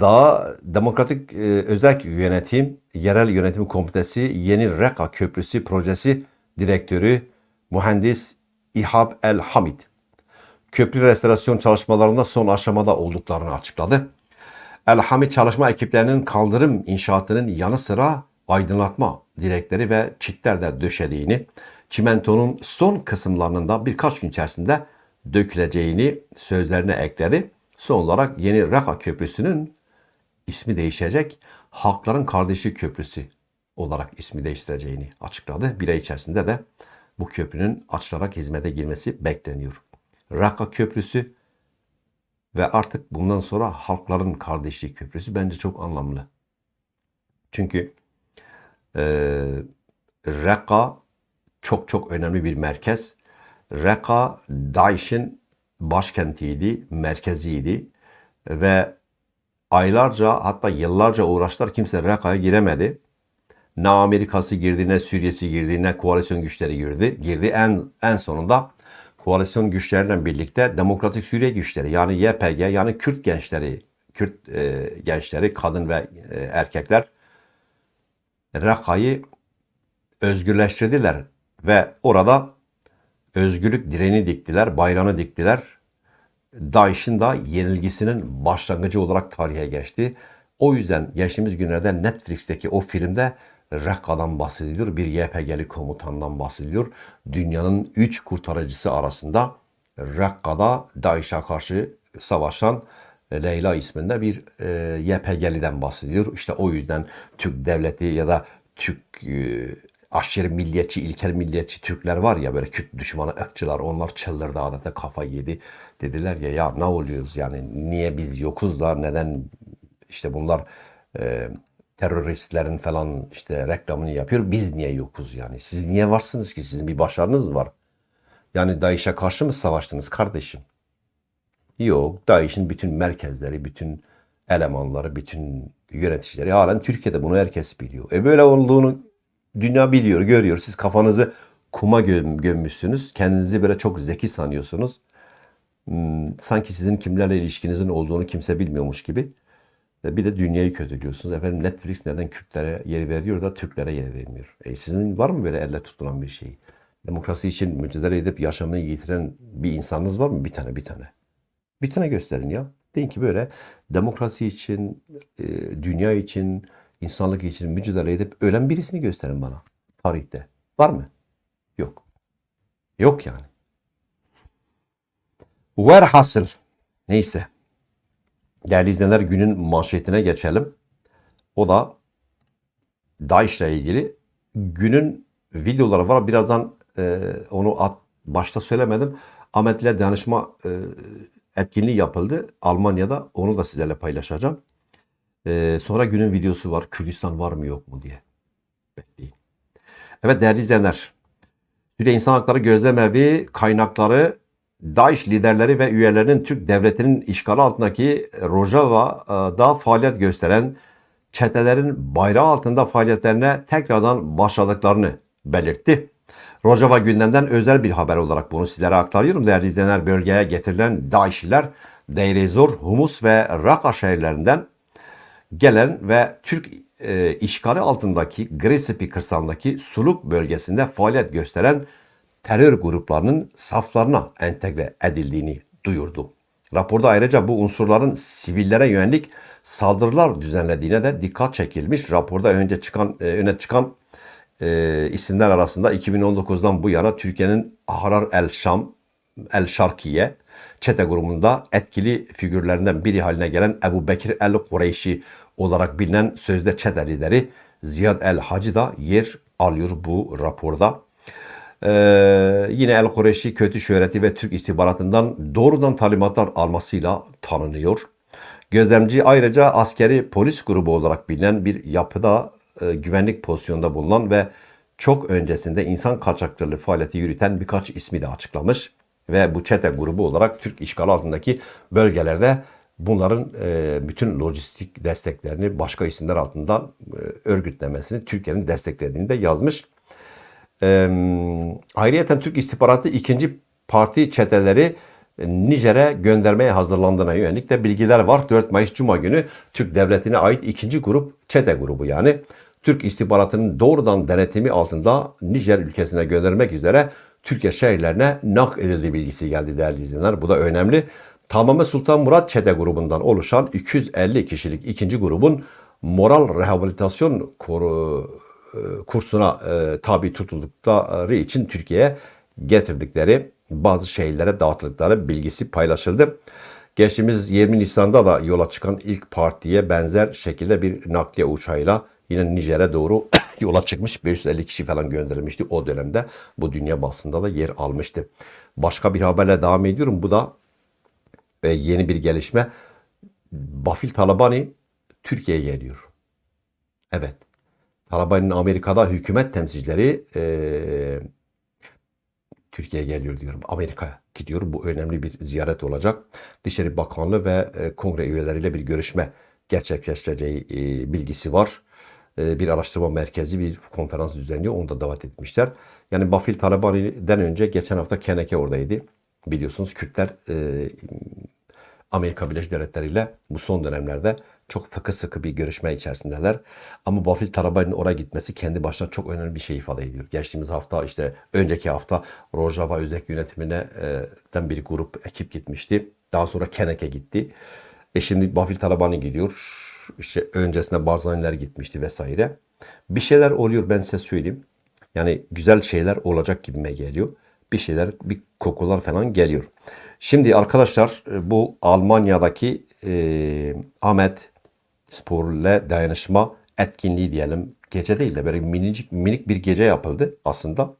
Daha Demokratik e, Özel Yönetim, Yerel Yönetim Komitesi Yeni Reka Köprüsü Projesi Direktörü Mühendis İhab El Hamid. Köprü restorasyon çalışmalarında son aşamada olduklarını açıkladı. El Hamid çalışma ekiplerinin kaldırım inşaatının yanı sıra aydınlatma direkleri ve çitler de döşediğini, çimentonun son kısımlarının da birkaç gün içerisinde döküleceğini sözlerine ekledi. Son olarak yeni Raka Köprüsü'nün ismi değişecek. Halkların Kardeşi Köprüsü olarak ismi değiştireceğini açıkladı. Bir ay içerisinde de bu köprünün açılarak hizmete girmesi bekleniyor. Raka Köprüsü ve artık bundan sonra halkların kardeşliği köprüsü bence çok anlamlı. Çünkü eee Raqqa çok çok önemli bir merkez. Raqqa DAEŞ'in başkentiydi, merkeziydi ve aylarca hatta yıllarca uğraştılar kimse Raqqa'ya giremedi. Ne Amerika'sı girdi, ne Suriye'si girdi, ne koalisyon güçleri girdi. Girdi en en sonunda koalisyon güçleriyle birlikte Demokratik Suriye güçleri yani YPG yani Kürt gençleri, Kürt e, gençleri, kadın ve e, erkekler Rakka'yı özgürleştirdiler ve orada özgürlük direğini diktiler, bayrağını diktiler. DAEŞ'in da yenilgisinin başlangıcı olarak tarihe geçti. O yüzden geçtiğimiz günlerde Netflix'teki o filmde Rakka'dan bahsediliyor. Bir YPG'li komutandan bahsediliyor. Dünyanın üç kurtarıcısı arasında Rakka'da DAEŞ'e karşı savaşan Leyla isminde bir e, YPG'liden bahsediyor. İşte o yüzden Türk devleti ya da Türk e, aşırı milliyetçi, ilkel milliyetçi Türkler var ya böyle Kürt düşmanı ırkçılar onlar çıldırdı adeta kafa yedi. Dediler ya ya ne oluyoruz yani niye biz yokuz da neden işte bunlar e, teröristlerin falan işte reklamını yapıyor biz niye yokuz yani siz niye varsınız ki sizin bir başarınız var. Yani DAEŞ'e karşı mı savaştınız kardeşim? Yok. DAEŞ'in bütün merkezleri, bütün elemanları, bütün yöneticileri halen Türkiye'de bunu herkes biliyor. E böyle olduğunu dünya biliyor, görüyor. Siz kafanızı kuma göm, gömmüşsünüz. Kendinizi böyle çok zeki sanıyorsunuz. Hmm, sanki sizin kimlerle ilişkinizin olduğunu kimse bilmiyormuş gibi. Bir de dünyayı kötülüyorsunuz. Efendim Netflix neden Kürtlere yer veriyor da Türklere yer vermiyor? E sizin var mı böyle elle tutulan bir şey? Demokrasi için mücadele edip yaşamını yitiren bir insanınız var mı? Bir tane, bir tane. Bir tane gösterin ya. Deyin ki böyle demokrasi için, e, dünya için, insanlık için mücadele edip ölen birisini gösterin bana. Tarihte. Var mı? Yok. Yok yani. Verhasıl. Neyse. Değerli izleyenler günün manşetine geçelim. O da DAEŞ'le ilgili günün videoları var. Birazdan e, onu at, başta söylemedim. Ahmet'le danışma e, etkinliği yapıldı Almanya'da. Onu da sizlerle paylaşacağım. E, sonra günün videosu var. Kürdistan var mı yok mu diye. Bekleyin. Evet değerli izleyenler. Suriye İnsan Hakları Gözlemevi kaynakları DAEŞ liderleri ve üyelerinin Türk devletinin işgali altındaki Rojava'da faaliyet gösteren çetelerin bayrağı altında faaliyetlerine tekrardan başladıklarını belirtti. Rojava gündemden özel bir haber olarak bunu sizlere aktarıyorum. Değerli izleyenler bölgeye getirilen DAEŞ'liler Deirezor, Humus ve Raqqa şehirlerinden gelen ve Türk e, işgali altındaki Gresipi kırsalındaki Suluk bölgesinde faaliyet gösteren terör gruplarının saflarına entegre edildiğini duyurdu. Raporda ayrıca bu unsurların sivillere yönelik saldırılar düzenlediğine de dikkat çekilmiş. Raporda önce çıkan e, öne çıkan e, isimler arasında 2019'dan bu yana Türkiye'nin Ahrar El Şam, El Şarkiye çete grubunda etkili figürlerinden biri haline gelen Ebu Bekir El Kureyşi olarak bilinen sözde çete lideri Ziyad El Hacı da yer alıyor bu raporda. Ee, yine El Kureşi kötü şöhreti ve Türk istihbaratından doğrudan talimatlar almasıyla tanınıyor. Gözlemci ayrıca askeri polis grubu olarak bilinen bir yapıda e, güvenlik pozisyonunda bulunan ve çok öncesinde insan kaçakçılığı faaliyeti yürüten birkaç ismi de açıklamış. Ve bu çete grubu olarak Türk işgal altındaki bölgelerde bunların e, bütün lojistik desteklerini başka isimler altından e, örgütlemesini Türkiye'nin desteklediğini de yazmış. E, ayrıyeten Türk istihbaratı ikinci parti çeteleri e, Nijer'e göndermeye hazırlandığına yönelik de bilgiler var. 4 Mayıs Cuma günü Türk Devleti'ne ait ikinci grup, çete grubu yani. Türk istihbaratının doğrudan denetimi altında Nijer ülkesine göndermek üzere Türkiye şehirlerine nak edildiği bilgisi geldi değerli izleyenler. Bu da önemli. Tamamı Sultan Murat Çete grubundan oluşan 250 kişilik ikinci grubun moral rehabilitasyon e, kursuna e, tabi tutuldukları için Türkiye'ye getirdikleri bazı şehirlere dağıtıldıkları bilgisi paylaşıldı. Geçtiğimiz 20 Nisan'da da yola çıkan ilk partiye benzer şekilde bir nakliye uçağıyla yine Nijer'e doğru yola çıkmış 550 kişi falan gönderilmişti o dönemde. Bu dünya basında da yer almıştı. Başka bir haberle devam ediyorum. Bu da e, yeni bir gelişme. Bafil Talabani Türkiye'ye geliyor. Evet. Talabani'nin Amerika'da hükümet temsilcileri e, Türkiye'ye geliyor diyorum. Amerika'ya gidiyor. Bu önemli bir ziyaret olacak. Dışişleri Bakanlığı ve e, kongre üyeleriyle bir görüşme gerçekleştireceği e, bilgisi var. E, bir araştırma merkezi bir konferans düzenliyor. Onu da davet etmişler. Yani Bafil Talabani'den önce geçen hafta Keneke oradaydı. Biliyorsunuz Kürtler e, Amerika Birleşik Devletleri ile bu son dönemlerde çok fıkı sıkı bir görüşme içerisindeler. Ama Bafil Talabani'nin oraya gitmesi kendi başına çok önemli bir şey ifade ediyor. Geçtiğimiz hafta işte önceki hafta Rojava Özek yönetimine e, bir grup ekip gitmişti. Daha sonra Keneke gitti. E şimdi Bafil Talabani gidiyor. İşte öncesinde Barzaniler gitmişti vesaire. Bir şeyler oluyor ben size söyleyeyim. Yani güzel şeyler olacak gibime geliyor. Bir şeyler, bir kokular falan geliyor. Şimdi arkadaşlar e, bu Almanya'daki e, Ahmet Spor'la dayanışma etkinliği diyelim. Gece değil de böyle minicik minik bir gece yapıldı aslında.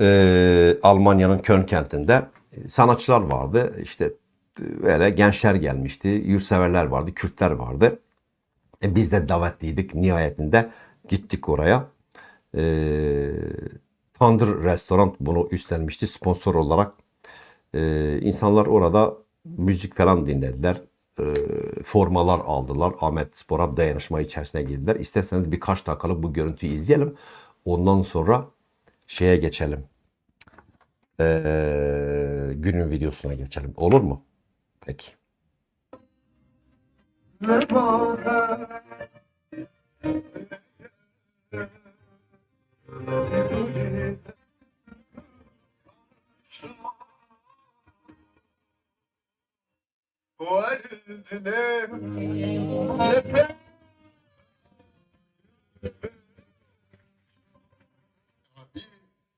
E, Almanya'nın Köln kentinde sanatçılar vardı. İşte böyle gençler gelmişti. Yurtseverler vardı. Kürtler vardı. E, biz de davetliydik. Nihayetinde gittik oraya. E, Tandır Restoran bunu üstlenmişti sponsor olarak. E, insanlar orada müzik falan dinlediler. E, formalar aldılar. Ahmet Spor'a dayanışma içerisine girdiler. İsterseniz birkaç dakikalık bu görüntüyü izleyelim. Ondan sonra şeye geçelim. E, günün videosuna geçelim. Olur mu? Peki.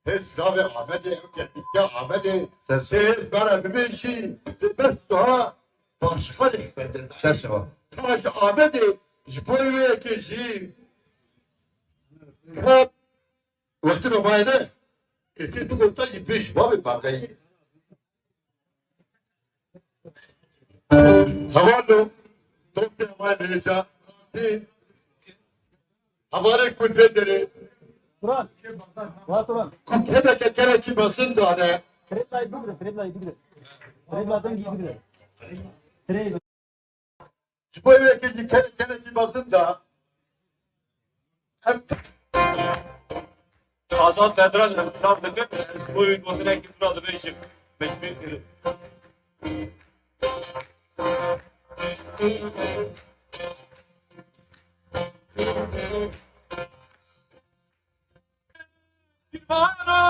Esra Ahmet'e ya Ahmet'e serse bana bir şey bes daha başka rehberden serse var. Taş Ahmet'e jipoyu ke şey hep vakti babayına eti bu konuda beş babi bakayım. Havallo Tokyo Malaysia Havale kudretleri Turan. Wah Turan. Kukyada kekere ki basın tane Trip light bigre, trip light bigre. Trip light'ın gibi bigre. Trip. Jipoyu ke kere kere ki basın da hep Azad Bedran Sınav Dıkık, bu iki tur adı beşim. Bekmi, Hayır,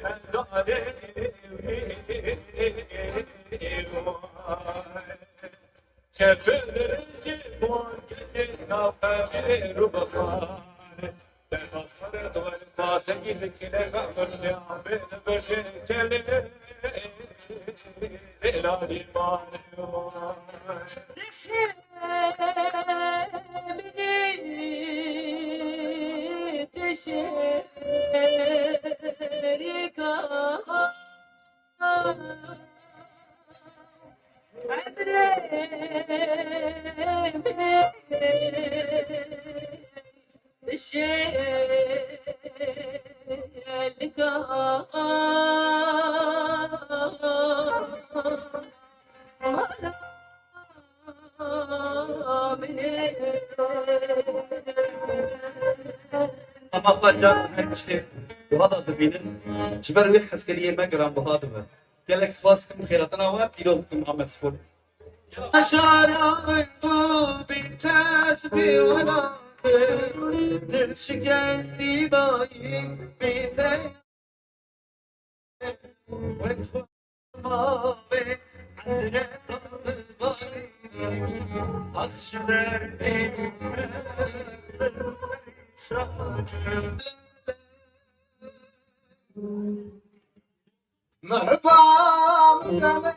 خانه به حسن تو پاسه گیر کنه قبر به برشه جلی دلالی مانه اما بچه همیشه بهاد ببینن جبر وی خسکری ما گرام بهاد و گلکس فاس کم خیراتنا و پیروز کم محمد سپور Aşağı bir tesbih vela Dil şikesti bayi bir te Vekfı mavi Hasret aldı bayi Merhaba Dele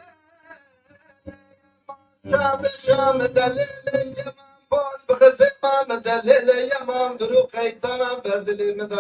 Şam şam delile yamam boş bakısı mam delile yamam duru kaytana berdili mi